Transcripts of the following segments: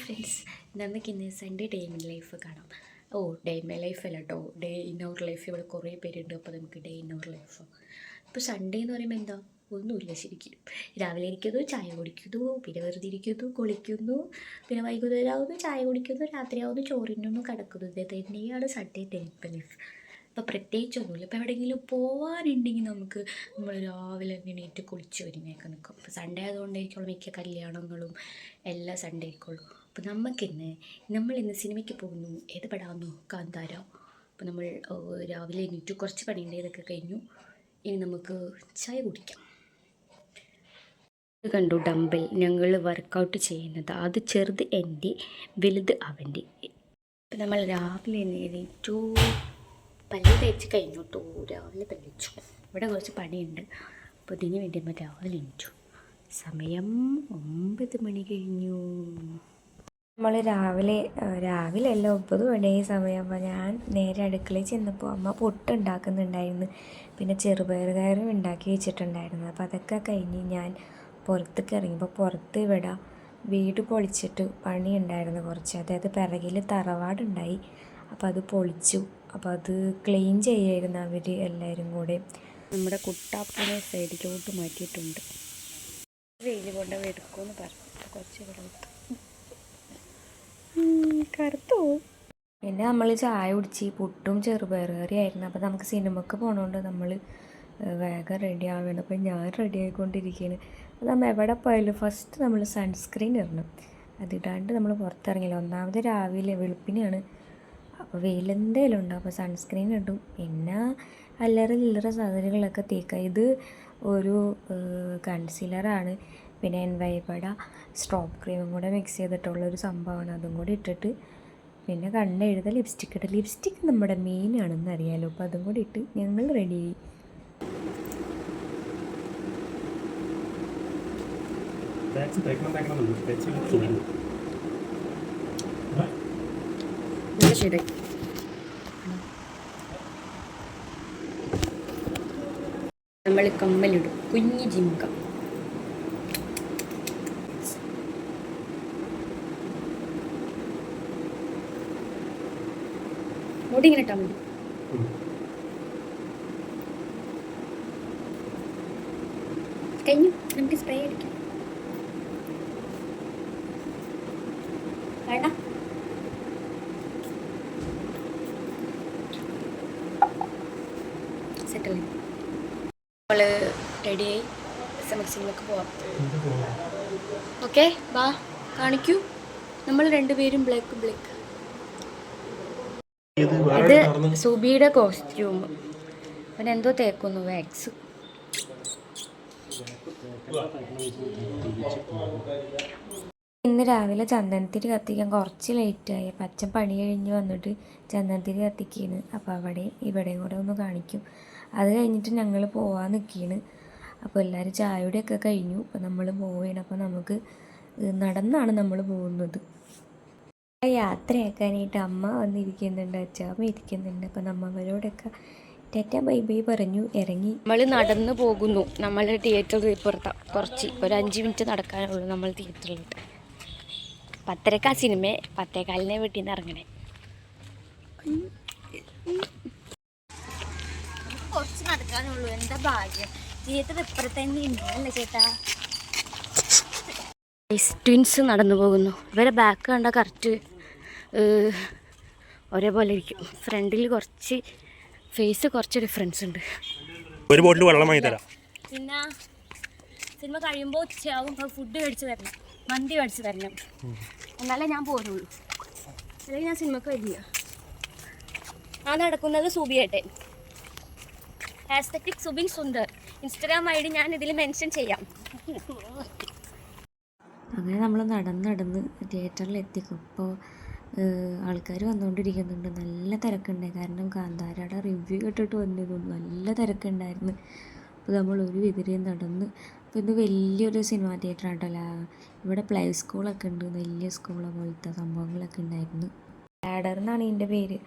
Friends നമുക്ക് ഇന്ന് Sunday day in life കാണാം. ഓ ഡേ ഇൻ മൈ ലൈഫ് അല്ല കേട്ടോ ഡേ ഇൻ അവർ ലൈഫ് ഇവിടെ കുറേ പേരുണ്ട് അപ്പോൾ നമുക്ക് ഡേ ഇൻ അവർ ലൈഫ് ഇപ്പോൾ സൺഡേ എന്ന് പറയുമ്പോൾ എന്താ? ഒന്നുമില്ല ശരിക്കും. രാവിലെ ഇരിക്കുന്നു ചായ കുടിക്കുന്നു പിന്നെ വെറുതെ ഇരിക്കുന്നു കുളിക്കുന്നു പിന്നെ വൈകുന്നേരം ആവുന്നു ചായ കുടിക്കുന്നു രാത്രിയാവുന്നു ചോറിനൊന്നും കിടക്കുന്നു. തന്നെയാണ് സൺഡേ ഡേ ഇൻ ലൈഫ് അപ്പോൾ പ്രത്യേകിച്ചൊന്നുമില്ല ഇപ്പോൾ എവിടെയെങ്കിലും പോകാനുണ്ടെങ്കിൽ നമുക്ക് നമ്മൾ രാവിലെ എണീറ്റ് കുളിച്ച് ഒരുങ്ങിയൊക്കെ നിൽക്കും. അപ്പോൾ സൺഡേ ആയതുകൊണ്ടായിരിക്കും മിക്ക കല്യാണങ്ങളും എല്ലാ സൺഡേ അപ്പോൾ നമുക്കിന്ന് നമ്മൾ ഇന്ന് സിനിമയ്ക്ക് പോകുന്നു. ഏത് പടാമെന്നു കാന്താര അപ്പോൾ നമ്മൾ രാവിലെ എണീറ്റു. കുറച്ച് പണിയുണ്ട് ഇതൊക്കെ കഴിഞ്ഞു. ഇനി നമുക്ക് ചായ കുടിക്കാം. കണ്ടു ഡംബൽ ഞങ്ങൾ വർക്കൗട്ട് ചെയ്യുന്നത്. അത് ചെറുത് എന്റെ വലുത് അവന്റെ. ഇപ്പം നമ്മൾ രാവിലെ എണീറ്റു. പല്ല് തേച്ച് കഴിഞ്ഞു കേട്ടോ രാവിലെ പല്ലിച്ചു ഇവിടെ കുറച്ച് പണിയുണ്ട്. അപ്പോൾ ഇതിന് വേണ്ടി നമ്മൾ രാവിലെ എണീറ്റു. സമയം ഒമ്പത് മണി കഴിഞ്ഞു. നമ്മൾ രാവിലെ രാവിലെ അല്ല ഒമ്പത് മണി സമയമാകുമ്പോൾ ഞാൻ നേരെ അടുക്കളയിൽ ചെന്നപ്പോൾ അമ്മ പൊട്ട് ഉണ്ടാക്കുന്നുണ്ടായിരുന്നു പിന്നെ ചെറുപയർ ഉണ്ടാക്കി വെച്ചിട്ടുണ്ടായിരുന്നു. അപ്പോൾ അതൊക്കെ കഴിഞ്ഞ് ഞാൻ പുറത്തേക്ക് ഇറങ്ങിയപ്പോൾ പുറത്ത് ഇവിടെ വീട് പൊളിച്ചിട്ട് പണിയുണ്ടായിരുന്നു കുറച്ച്. അതായത് പിറകിൽ തറവാടുണ്ടായി. അപ്പോൾ അത് പൊളിച്ചു. അപ്പോൾ അത് ക്ലീൻ ചെയ്യായിരുന്നു അവർ എല്ലാവരും കൂടെ. നമ്മുടെ കുട്ടാപ്പനെ സൈഡിലോട്ട് മാറ്റിയിട്ടുണ്ട്. വെയിൽ കൊണ്ട് എടുക്കുമെന്ന് പറഞ്ഞു. കുറച്ച് ഇവിടെ കറുത്തു പിന്നെ നമ്മൾ ചായ കുടിച്ച് പുട്ടും ചെറുപയർ കറിയായിരുന്നു അപ്പോൾ നമുക്ക് സിനിമക്ക് പോകണോണ്ട് നമ്മൾ വേഗം റെഡി ആവുകയാണ് അപ്പോൾ ഞാൻ റെഡി ആയിക്കൊണ്ടിരിക്കുകയാണ് അപ്പോൾ നമ്മൾ എവിടെ പോയാലും ഫസ്റ്റ് നമ്മൾ സൺസ്ക്രീൻ ഇടണം. അതിടാണ്ട് നമ്മൾ പുറത്തിറങ്ങില്ല ഒന്നാമത് രാവിലെ വെളുപ്പിനെയാണ് അപ്പോൾ വെയിലെന്തേലും ഉണ്ടാവും അപ്പോൾ സൺസ്ക്രീൻ ഇടും. പിന്നെ അല്ലറ ചില്ലറ സാധനങ്ങളൊക്കെ തേക്കുക. ഇത് ഒരു കൺസീലറാണ് പിന്നെ എൻവൈബട സ്ട്രോപ്പ് ക്രീമും കൂടെ മിക്സ് ചെയ്തിട്ടുള്ളൊരു സംഭവമാണ്. അതും കൂടി ഇട്ടിട്ട് പിന്നെ കണ്ണ് എഴുത ലിപ്സ്റ്റിക് ഇട്ട്. ലിപ്സ്റ്റിക് നമ്മുടെ മെയിൻ ആണെന്ന് അറിയാലോ. അപ്പോൾ അതും കൂടി ഇട്ട് ഞങ്ങൾ റെഡിയായി ആയി. ശരി. നമ്മൾ കമ്മലിടും. കുഞ്ഞു ജിങ്ക. മുടി ഇങ്ങനെ ഇട്ടാൽ മതി. കഴിഞ്ഞു. നമുക്ക് സ്പ്രേ അടിക്കാം വേണ്ട. സെറ്റിൽ നമ്മൾ റെഡിയായി എക്സിലേക്ക് പോവാം. ഓക്കെ വാ കാണിക്കൂ. നമ്മൾ രണ്ടുപേരും ബ്ലാക്ക് ബ്ലാക്ക് ഇത് സുബിയുടെ കോസ്റ്റ്യൂം അവനെന്തോ തേക്കുന്നു വാക്സ് ഇന്ന് രാവിലെ ചന്ദനത്തിരി കത്തിക്കാൻ കുറച്ച് ലേറ്റായി അപ്പം അച്ഛൻ പണി കഴിഞ്ഞ് വന്നിട്ട് ചന്ദനത്തിരി കത്തിക്കുന്നു അപ്പോൾ അവിടെ ഇവിടെയും കൂടെ ഒന്ന് കാണിക്കും. അത് കഴിഞ്ഞിട്ട് ഞങ്ങൾ പോവാൻ നിൽക്കുകയാണ് അപ്പോൾ എല്ലാവരും ചായയുടെയൊക്കെ കഴിഞ്ഞു. അപ്പോൾ നമ്മൾ പോവുകയാണ് അപ്പോൾ നമുക്ക് നടന്നാണ് നമ്മൾ പോകുന്നത്. യാത്രയാക്കാനായിട്ട് അമ്മ വന്നിരിക്കുന്നുണ്ട് അച്ഛാമ്മ ഇരിക്കുന്നുണ്ട്. അപ്പം നമ്മളോടൊക്കെ ടാറ്റ ബൈ ബൈ പറഞ്ഞു ഇറങ്ങി. നമ്മൾ നടന്നു പോകുന്നു. നമ്മൾ തിയേറ്ററിൽ ഇപ്പുറത്താ. കുറച്ച് ഒരു അഞ്ച് മിനിറ്റ് നടക്കാനുള്ളൂ നമ്മൾ തിയേറ്ററിലോട്ട് പത്തരക്കാ സിനിമ പത്തേകാലിനെ വീട്ടിൽ നിന്ന് ഇറങ്ങണേ. കുറച്ച് നടക്കാനുള്ളൂ. എന്താ ഭാഗ്യം? തിയേറ്റർ ഇപ്പുറത്തന്നെ ഉണ്ടല്ലേ ചേട്ടാ? ട്വിൻസ് നടന്നു പോകുന്നു. ഇവരെ ബാക്ക് കണ്ട കറക്റ്റ് ഒരേപോലെ ഇരിക്കും. ഫ്രണ്ടിൽ കുറച്ച് ഫേസ് കുറച്ച് ഡിഫറൻസ് ഉണ്ട്. ഒരു ബോട്ടിൽ വെള്ളം വാങ്ങി തരാം. പിന്നെ സിനിമ കഴിയുമ്പോൾ ഉച്ചയാവും. അപ്പോൾ ഫുഡ് മേടിച്ച് തരണം. മന്തി മേടിച്ച് തരണം. എന്നാലേ ഞാൻ പോരുള്ളൂ. അല്ലെങ്കിൽ ഞാൻ സിനിമക്ക് വരില്ല ആ നടക്കുന്നത് സുബിയേട്ടൻ. Aesthetic Subin Sundar. Instagram I D ഞാൻ ഇതിൽ മെൻഷൻ ചെയ്യാം. അങ്ങനെ നമ്മൾ നടന്ന് നടന്ന് തിയേറ്ററിൽ എത്തിക്കും. ഇപ്പോൾ ആൾക്കാർ വന്നുകൊണ്ടിരിക്കുന്നുണ്ട് നല്ല തിരക്കുണ്ട്. കാരണം കാന്താരയുടെ റിവ്യൂ കേട്ടിട്ട് വന്നിരുന്നു നല്ല തിരക്കുണ്ടായിരുന്നു. അപ്പോൾ നമ്മൾ ഒരു വിതിരയും നടന്ന് അപ്പോൾ ഇത് വലിയൊരു സിനിമാ തിയേറ്റർ ആയിട്ടല്ല ഇവിടെ പ്ലേ സ്കൂളൊക്കെ ഉണ്ട്. വലിയ സ്കൂളെ പോലത്തെ സംഭവങ്ങളൊക്കെ ഉണ്ടായിരുന്നു. ലാഡർ എന്നാണ് ഇതിന്റെ പേര്.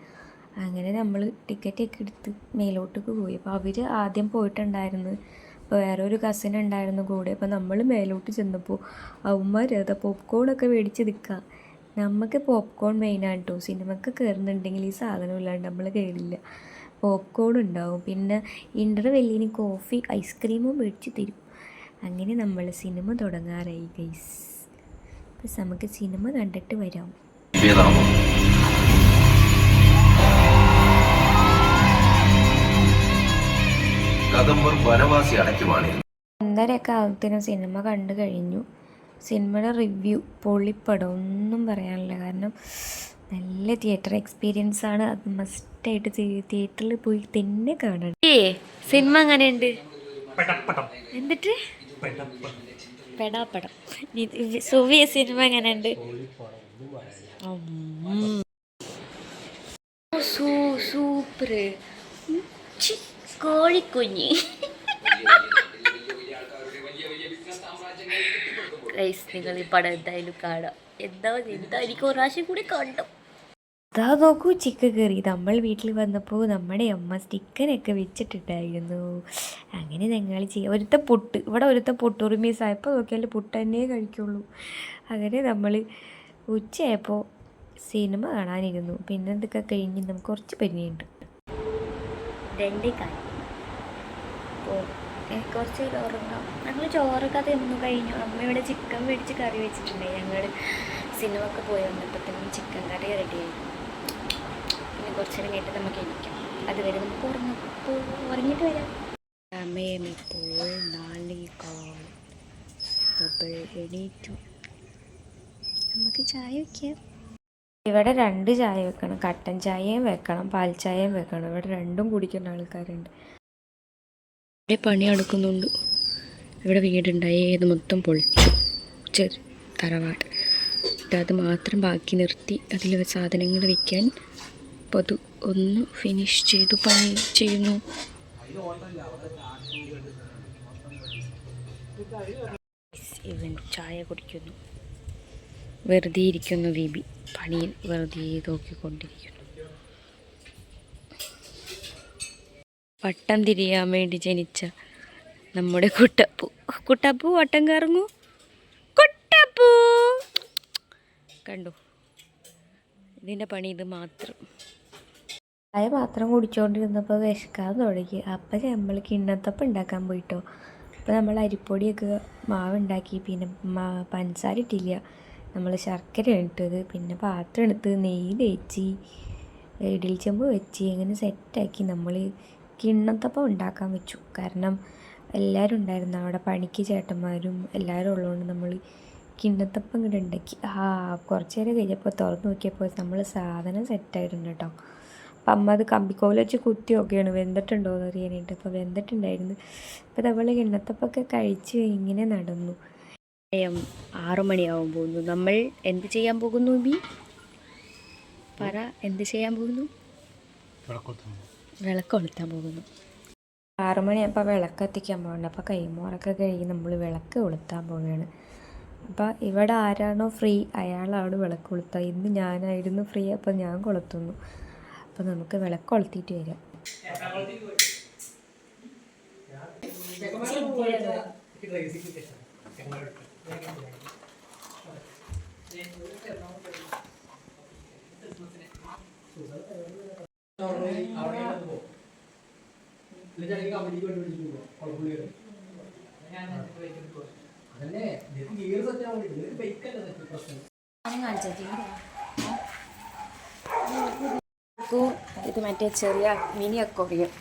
അങ്ങനെ നമ്മൾ ടിക്കറ്റൊക്കെ എടുത്ത് മേലോട്ടേക്ക് പോയി. അപ്പോൾ അവർ ആദ്യം പോയിട്ടുണ്ടായിരുന്നു. അപ്പോൾ വേറെ ഒരു കസിൻ ഉണ്ടായിരുന്നു കൂടെ. അപ്പോൾ നമ്മൾ മേലോട്ട് ചെന്നപ്പോൾ അവന്മാർ അതാ പോപ്കോണൊക്കെ മേടിച്ച് നിൽക്കുക നമുക്ക് പോപ്കോൺ മെയിനാണ് കേട്ടോ സിനിമക്ക് കയറുന്നുണ്ടെങ്കിൽ ഈ സാധനം ഇല്ലാണ്ട് നമ്മൾ കയറില്ല പോപ്കോൺ ഉണ്ടാവും. പിന്നെ ഇന്റർവെല്ലിന് കോഫി ഐസ്ക്രീമും മേടിച്ച് തരും. അങ്ങനെ നമ്മൾ സിനിമ തുടങ്ങാറായി ഗൈസ് അപ്പം നമുക്ക് സിനിമ കണ്ടിട്ട് വരാം. ഒന്നരയൊക്കെ ആകുമ്പത്തേനും സിനിമ കണ്ടു കഴിഞ്ഞു. സിനിമയുടെ റിവ്യൂ പൊളിപ്പടം ഒന്നും പറയാനില്ല. കാരണം നല്ല തിയേറ്റർ എക്സ്പീരിയൻസ് ആണ്. അത് മസ്റ്റായിട്ട് തിയേറ്ററിൽ പോയി തന്നെ കാണണം. ഏ സിനിമ എങ്ങനെയുണ്ട്? എന്നിട്ട് പെടാപ്പടം. സുവിയ സിനിമ എങ്ങനെയുണ്ട്? സൂപ്പർ കോഴിക്കുഞ്ഞ്. ഗൈസ് നിങ്ങൾ ഈ പടം എന്തായാലും കാണാം. എന്താ എന്താ? എനിക്ക് ഒരു പ്രാവശ്യം കൂടി കണ്ടു. അതാ നോക്കൂ ചിക്കൻ കറി നമ്മൾ വീട്ടിൽ വന്നപ്പോൾ നമ്മുടെ അമ്മ ചിക്കനൊക്കെ വെച്ചിട്ടുണ്ടായിരുന്നു. അങ്ങനെ ഞങ്ങൾ ചെയ്യാം ഒരുത്ത പുട്ട്. ഇവിടെ ഒരുത്ത പുട്ട് ഒരു ആയപ്പോൾ നോക്കിയാൽ പുട്ട് തന്നെ കഴിക്കുള്ളൂ. അങ്ങനെ നമ്മൾ ഉച്ചയായപ്പോൾ സിനിമ കാണാനിരുന്നു. പിന്നെ എന്തൊക്കെ കഴിഞ്ഞ് നമുക്ക് കുറച്ച് പരിണിയുണ്ട് രണ്ട് കാര്യം കുറച്ച് പേര് ഉറങ്ങാം ഞങ്ങൾ ചോറൊക്കെ തിന്നു കഴിഞ്ഞു. അമ്മ ഇവിടെ ചിക്കൻ മേടിച്ച് കറി വെച്ചിട്ടുണ്ട്. ഞങ്ങൾ സിനിമക്ക് പോയി വന്നപ്പോഴത്തേനും ചിക്കൻ കറി റെഡിയായി പിന്നെ കുറച്ച് നേരം കഴിഞ്ഞിട്ട് നമുക്ക് ഇരിക്കാം അതുവരെ നമുക്ക് ഉറങ്ങപ്പോ ഉറങ്ങിയിട്ട് വരാം. സമയം ഇപ്പോൾ നമുക്ക് ചായ വയ്ക്കാം ഇവിടെ രണ്ട് ചായ വെക്കണം. കട്ടൻ ചായയും വെക്കണം. പാൽ ചായയും വെക്കണം. ഇവിടെ രണ്ടും കുടിക്കുന്ന ആൾക്കാരുണ്ട്. പണി പണിയെടുക്കുന്നുണ്ട്. ഇവിടെ വീടുണ്ടായി. ഏത് മൊത്തം പൊളിച്ചു. ചെറു തറവാട്. അത് മാത്രം ബാക്കി നിർത്തി. അതിൽ സാധനങ്ങൾ വെക്കാൻ പൊതു ഒന്ന് ഫിനിഷ് ചെയ്തു. പണി ചെയ്യുന്നു. ഇവൻ ചായ കുടിക്കുന്നു. വെറുതെ ഇരിക്കുന്നു വിബി പണിയിൽ വെറുതെ നോക്കിക്കൊണ്ടിരിക്കുന്നു. വട്ടം തിരിയാൻ വേണ്ടി ജനിച്ച നമ്മുടെ കുട്ടപ്പു. കുട്ടപ്പു വട്ടം കറങ്ങൂ. കുട്ടപ്പു! കണ്ടു? ഇതിന്റെ പണി ഇത് മാത്രം. ചായ പാത്രം കുടിച്ചുകൊണ്ടിരുന്നപ്പോൾ വിശക്കാൻ തുടങ്ങി. അപ്പം നമ്മൾ കിണ്ണത്തപ്പം ഉണ്ടാക്കാൻ പോയിട്ടോ. അപ്പോൾ നമ്മൾ അരിപ്പൊടിയൊക്കെ മാവ് ഉണ്ടാക്കി പിന്നെ മാ പഞ്ചസാര ഇട്ടില്ല. നമ്മൾ ശർക്കര ഇട്ടത്. പിന്നെ പാത്രം എടുത്ത് നെയ്യ് തേച്ച് ഇഡലി ചെമ്പ് വെച്ച് അങ്ങനെ സെറ്റാക്കി നമ്മൾ കിണ്ണത്തപ്പം ഉണ്ടാക്കാൻ വെച്ചു. കാരണം എല്ലാവരും ഉണ്ടായിരുന്നു. അവിടെ പണിക്ക് ചേട്ടന്മാരും എല്ലാവരും ഉള്ളതുകൊണ്ട് നമ്മൾ കിണ്ണത്തപ്പം ഇങ്ങോട്ട് ഉണ്ടാക്കി. ആ കുറച്ച് നേരം കഴിഞ്ഞപ്പോൾ തുറന്നു നോക്കിയപ്പോൾ നമ്മൾ സാധനം സെറ്റായിട്ടുണ്ട് കേട്ടോ അപ്പം അമ്മ അത് കമ്പിക്കോൽ വെച്ച് കുത്തി ഒക്കെയാണ് വെന്തിട്ടുണ്ടോ എന്ന് അറിയാനായിട്ട്. അപ്പോൾ വെന്തിട്ടുണ്ടായിരുന്നു. അപ്പോൾ നമ്മൾ കിണ്ണത്തപ്പൊക്കെ കഴിച്ച് ഇങ്ങനെ നടന്നു. സമയം ആറു മണിയാവാൻ പോകുന്നു. നമ്മൾ എന്ത് ചെയ്യാൻ പോകുന്നു ബി? പറ എന്ത് ചെയ്യാൻ പോകുന്നു? വിളക്ക് കൊളുത്താൻ പോകുന്നു. ആറു മണിയപ്പോൾ വിളക്ക് എത്തിക്കാൻ പോകുന്നുണ്ട് അപ്പോൾ കൈമോറൊക്കെ കഴുകി നമ്മൾ വിളക്ക് കൊളുത്താൻ പോവുകയാണ്. അപ്പോൾ ഇവിടെ ആരാണോ ഫ്രീ അയാളാണ് വിളക്ക് കൊളുത്തുക. ഇന്ന് ഞാനായിരുന്നു ഫ്രീ അപ്പോൾ ഞാൻ കൊളുത്തുന്നു. അപ്പോൾ നമുക്ക് വിളക്ക് കൊളുത്തിയിട്ട് വരാം. ഇത് മറ്റേ ചെറിയ മിനി അക്കോറിയം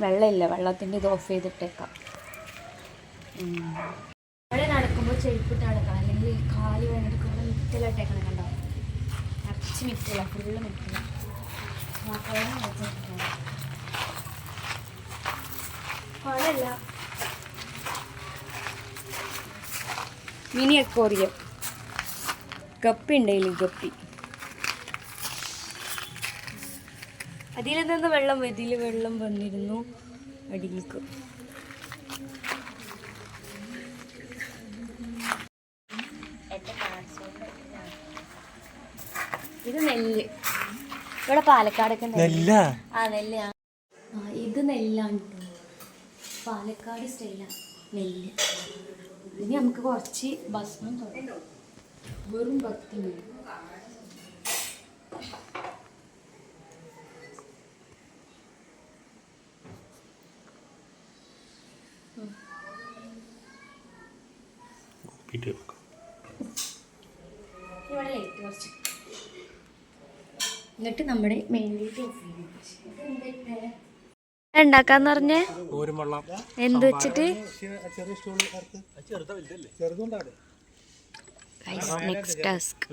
വെള്ളമില്ല വെള്ളത്തിന്റെ ഇത് ഓഫ് ചെയ്തിട്ടേക്കാം. ഇവിടെ നടക്കുമ്പോൾ ചെരുപ്പിട്ട് നടക്കണം അല്ലെങ്കിൽ കാൽ വേണ്ടെടുക്കുമ്പോൾ മിറ്റലിട്ടേക്കണം കണ്ടോ? നിറച്ച് മിറ്റല ഫുള്ള് കുഴപ്പമില്ല മിനി അക്കോറിയം ഗപ്പി. ഉണ്ടായില്ല ഗപ്പി അതിൽ നിന്ന് വെള്ളം ഇതിൽ വെള്ളം വന്നിരുന്നു അടിയിലേക്ക് ഇത് നെല്ല്. ഇവിടെ പാലക്കാടൊക്കെ നെല്ല. ആ നെല്ല്. ഇത് നെല്ലാണ് പാലക്കാട് സ്റ്റൈലാണ് നെല്ല്. ഇനി നമുക്ക് കുറച്ച് ഭക്ഷണം തുടങ്ങാം വെറും ഭക്തി പീറ്റ് എന്നിട്ട് നമ്മുടെ മെയിൻ ലൈറ്റ് ഓഫ് ചെയ്യും ഉണ്ടാക്കാന്ന് പറഞ്ഞേ? വെള്ളം എന്ത് വെച്ചിട്ട്? നെക്സ്റ്റ് ടാസ്ക്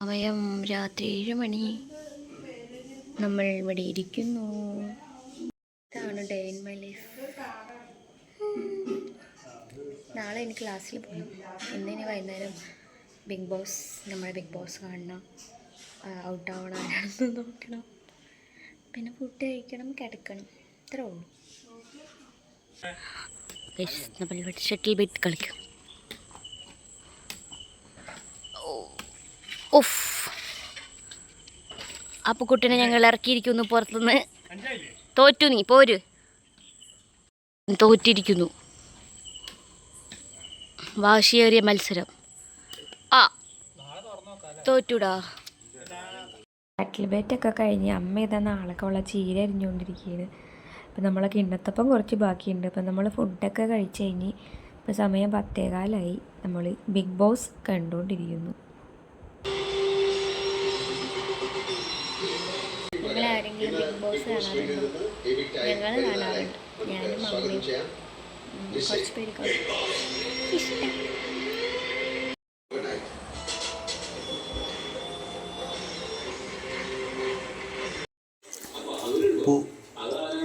സമയം രാത്രി ഏഴ് മണി. നമ്മൾ ഇവിടെ ഇരിക്കുന്നു. ഇതാണ് ഡേ ഇൻ മൈ ലൈഫ് നാളെ എനിക്ക് ക്ലാസ്സിൽ പോകണം ഇന്ന് ഇനി വൈകുന്നേരം ബിഗ് ബോസ് നമ്മുടെ ബിഗ് ബോസ് കാണണം. ഔട്ട് ആവണം. ആരാണെന്ന് നോക്കണം. പിന്നെ ഫുഡ് കഴിക്കണം കിടക്കണം. ഇത്രേ ഉള്ളൂ. Guys, നമ്മൾ ഇവിടെ ഷട്ടിൽ ബെറ്റ് കളിക്കും. ഉഫ്. അപ്പൊ കുട്ടിനെ ഞങ്ങൾ ഇറക്കിയിരിക്കുന്നു പുറത്തുനിന്ന്. തോറ്റു നീ പോര്. തോറ്റിരിക്കുന്നു. വാശിയേറിയ മത്സരം. ആ തോറ്റുടാ. ഷട്ടിൽ ബാറ്റൊക്കെ കഴിഞ്ഞ് അമ്മ ഇതാ നാളൊക്കെ ഉള്ള ചീര അരിഞ്ഞുകൊണ്ടിരിക്കുകയാണ്. അപ്പം നമ്മളെ കിണ്ണത്തപ്പം കുറച്ച് ബാക്കിയുണ്ട്. അപ്പം നമ്മൾ ഫുഡൊക്കെ കഴിച്ച് കഴിഞ്ഞ് ഇപ്പം സമയം പത്തേകാലായി. നമ്മൾ ബിഗ് ബോസ് കണ്ടുകൊണ്ടിരിക്കുന്നു. ഞങ്ങൾ ആരെങ്കിലും ബിഗ് ബോസ് കാണാറുണ്ടോ? ഞങ്ങൾ കാണാറുണ്ട്. ഞാനും മമ്മിയും ഉം, കുറച്ച് പേര് കാണും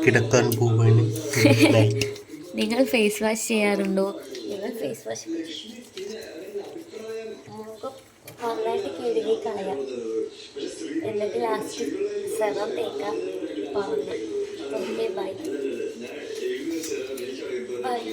കിടക്കാൻ പോവാണ്. നിങ്ങൾ ഫേസ് വാഷ് ചെയ്യാറുണ്ടോ? നിങ്ങൾ ഫേസ് വാഷ് മുഖം നന്നായിട്ട് കിഴുകി കളയാം. എന്നിട്ട് ലാസ്റ്റ് സെറം തേക്കാം. പറഞ്ഞു okay bye